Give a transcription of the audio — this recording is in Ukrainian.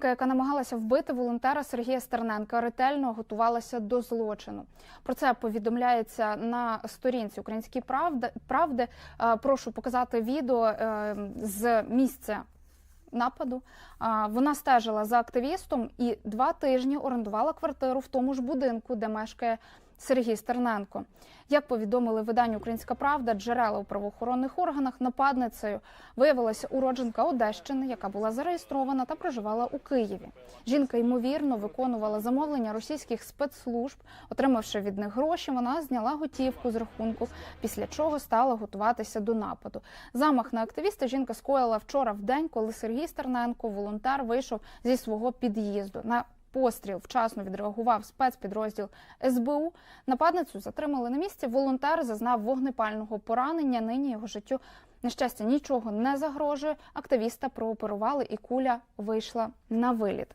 Жінка, яка намагалася вбити волонтера Сергія Стерненка, ретельно готувалася до злочину. Про це повідомляється на сторінці Української правди. Е, Прошу показати відео е, з місця нападу. Вона стежила за активістом і два тижні орендувала квартиру в тому ж будинку, де мешкає Сергій Стерненко. Як повідомили виданню Українська Правда, джерела у правоохоронних органах нападницею виявилася уродженка Одещини, яка була зареєстрована та проживала у Києві. Жінка ймовірно виконувала замовлення російських спецслужб. Отримавши від них гроші, вона зняла готівку з рахунку, після чого стала готуватися до нападу. Замах на активіста жінка скоїла вчора в день, коли Сергій Стерненко, волонтер, вийшов зі свого під'їзду. На постріл вчасно відреагував спецпідрозділ СБУ. Нападницю затримали на місці. Волонтер зазнав вогнепального поранення. Нині його життю на щастя нічого не загрожує. Активіста прооперували, і куля вийшла на виліт.